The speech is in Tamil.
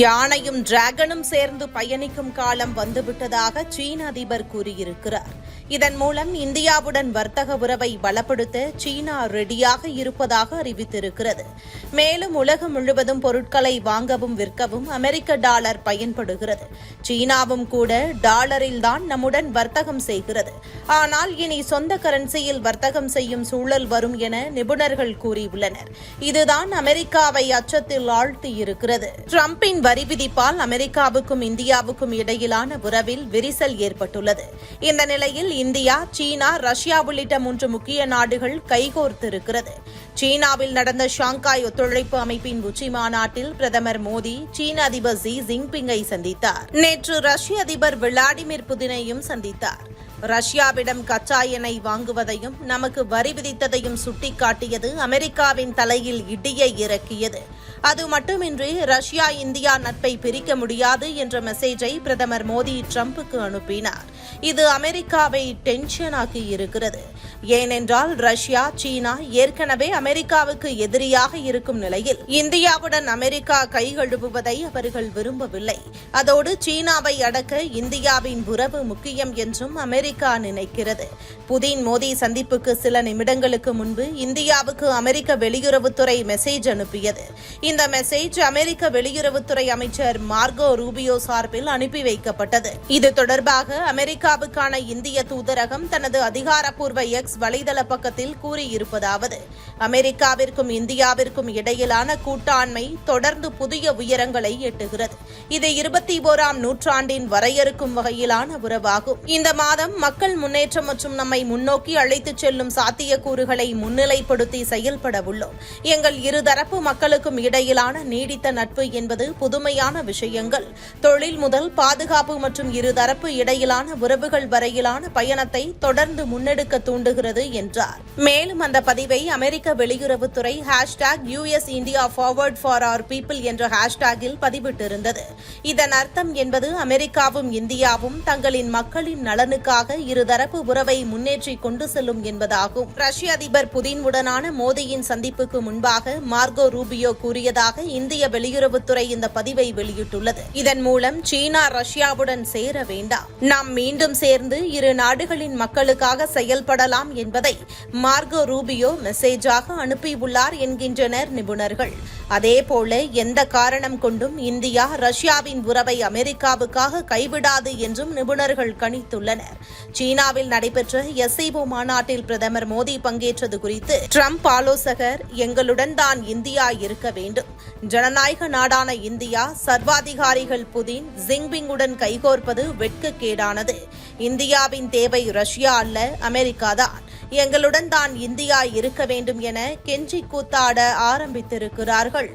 யானையும் டிராகனும் சேர்ந்து பயணிக்கும் காலம் வந்துவிட்டதாக சீன அதிபர் கூறியிருக்கிறார். இதன் மூலம் இந்தியாவுடன் வர்த்தக உறவை பலப்படுத்த சீனா ரெடியாக இருப்பதாக அறிவித்திருக்கிறது. மேலும் உலகம் முழுவதும் பொருட்களை வாங்கவும் விற்கவும் அமெரிக்க டாலர் பயன்படுகிறது. சீனாவும் கூட டாலரில்தான் நம்முடன் வர்த்தகம் செய்கிறது. ஆனால் இனி சொந்த கரன்சியில் வர்த்தகம் செய்யும் சூழல் வரும் என நிபுணர்கள் கூறியுள்ளனர். இதுதான் அமெரிக்காவை அச்சத்தில் ஆழ்த்தியிருக்கிறது. டிரம்பின் வரி விதிப்பால் அமெரிக்காவுக்கும் இந்தியாவுக்கும் இடையிலான உறவில் விரிசல் ஏற்பட்டுள்ளது. இந்த நிலையில் இந்தியா சீனா ரஷ்யா உள்ளிட்ட மூன்று முக்கிய நாடுகள் கைகோர்த்திருக்கிறது. சீனாவில் நடந்த ஷாங்காய் ஒத்துழைப்பு அமைப்பின் உச்சி மாநாட்டில் பிரதமர் மோடி சீன அதிபர் ஜி ஜின்பிங்கை சந்தித்தார். நேற்று ரஷ்ய அதிபர் விளாடிமிர் புதினையும் சந்தித்தார். ரஷ்யாவிடம் கச்சா எண்ணெய் வாங்குவதையும் நமக்கு வரி விதித்ததையும் சுட்டிக்காட்டியது அமெரிக்காவின் தலையில் இடியை இறக்கியது. அது மட்டுமின்றி ரஷ்யா இந்தியா நட்பை பிரிக்க முடியாது என்ற மெசேஜை பிரதமர் மோடி ட்ரம்புக்கு அனுப்பினார். இது அமெரிக்காவை டென்ஷனாக்கி இருக்கிறது. ஏனென்றால் ரஷ்யா சீனா ஏற்கனவே அமெரிக்காவுக்கு எதிரியாக இருக்கும் நிலையில் இந்தியாவுடன் அமெரிக்கா கைகழுவுவதை அவர்கள் விரும்பவில்லை. அதோடு சீனாவை அடக்க இந்தியாவின் உறவு முக்கியம் என்றும் அமெரிக்கா நினைக்கிறது. புதின் மோடி சந்திப்புக்கு சில நிமிடங்களுக்கு முன்பு இந்தியாவுக்கு அமெரிக்க வெளியுறவுத்துறை மெசேஜ் அனுப்பியது. இந்த மெசேஜ் அமெரிக்க வெளியுறவுத்துறை அமைச்சர் மார்கோ ரூபியோ சார்பில் அனுப்பி வைக்கப்பட்டது. இது தொடர்பாக அமெரிக்க அமெரிக்காவுக்கான இந்திய தூதரகம் தனது அதிகாரப்பூர்வ எக்ஸ் வலைதள பக்கத்தில் கூறியிருப்பதாவது அமெரிக்காவிற்கும் இந்தியாவிற்கும் இடையிலான கூட்டாண்மை தொடர்ந்து புதிய உயரங்களை எட்டுகிறது. இது இருபத்தி ஓராம் நூற்றாண்டின் வரையறுக்கும் வகையிலான உறவாகும். இந்த மாதம் மக்கள் முன்னேற்றம் மற்றும் நம்மை முன்னோக்கி அழைத்துச் செல்லும் சாத்தியக்கூறுகளை முன்னிலைப்படுத்தி செயல்பட உள்ளோம். எங்கள் இருதரப்பு மக்களுக்கும் இடையிலான நீடித்த நட்பு என்பது புதுமையான விஷயங்கள். தொழில் முதல் பாதுகாப்பு மற்றும் இருதரப்பு இடையிலான உறவுகள் வரையிலான பயணத்தை தொடர்ந்து முன்னெடுக்க தூண்டுகிறது என்றார். மேலும் அந்த பதிவை அமெரிக்க வெளியுறவுத்துறை hashtag US India forward for our people என்ற ஹேஷ்டாகில் பதிவிட்டிருந்தது. இதன் அர்த்தம் என்பது அமெரிக்காவும் இந்தியாவும் தங்களின் மக்களின் நலனுக்காக இருதரப்பு உறவை முன்னேற்றி கொண்டு செல்லும் என்பதாகும். ரஷ்ய அதிபர் புதினுடனான மோடியின் சந்திப்புக்கு முன்பாக மார்கோ ரூபியோ கூறியதாக இந்திய வெளியுறவுத்துறை இந்த பதிவை வெளியிட்டுள்ளது. இதன் மூலம் சீனா ரஷ்யாவுடன் சேர வேண்டாம். நாம் மீண்டும் மீண்டும் சேர்ந்து இரு நாடுகளின் மக்களுக்காக செயல்படலாம் என்பதை மார்கோ ரூபியோ மெசேஜாக அனுப்பியுள்ளார் என்கின்றனர் நிபுணர்கள். அதேபோல எந்த காரணம் கொண்டும் இந்தியா ரஷ்யாவின் உறவை அமெரிக்காவுக்காக கைவிடாது என்றும் நிபுணர்கள் கணித்துள்ளனர். சீனாவில் நடைபெற்ற எஸ்ஐஓ மாநாட்டில் பிரதமர் மோடி பங்கேற்றது குறித்து ட்ரம்ப் ஆலோசகர் எங்களுடன் தான் இந்தியா இருக்க வேண்டும். ஜனநாயக நாடான இந்தியா சர்வாதிகாரிகள் புதின் ஜிங்பிங்குடன் கைகோர்ப்பது வெட்கக்கேடானது. இந்தியாவின் தேவை ரஷ்யா அல்ல அமெரிக்கா தான். எங்களுடன் தான் இந்தியா இருக்க வேண்டும் என கெஞ்சி கூத்தாட ஆரம்பித்திருக்கிறார்கள்.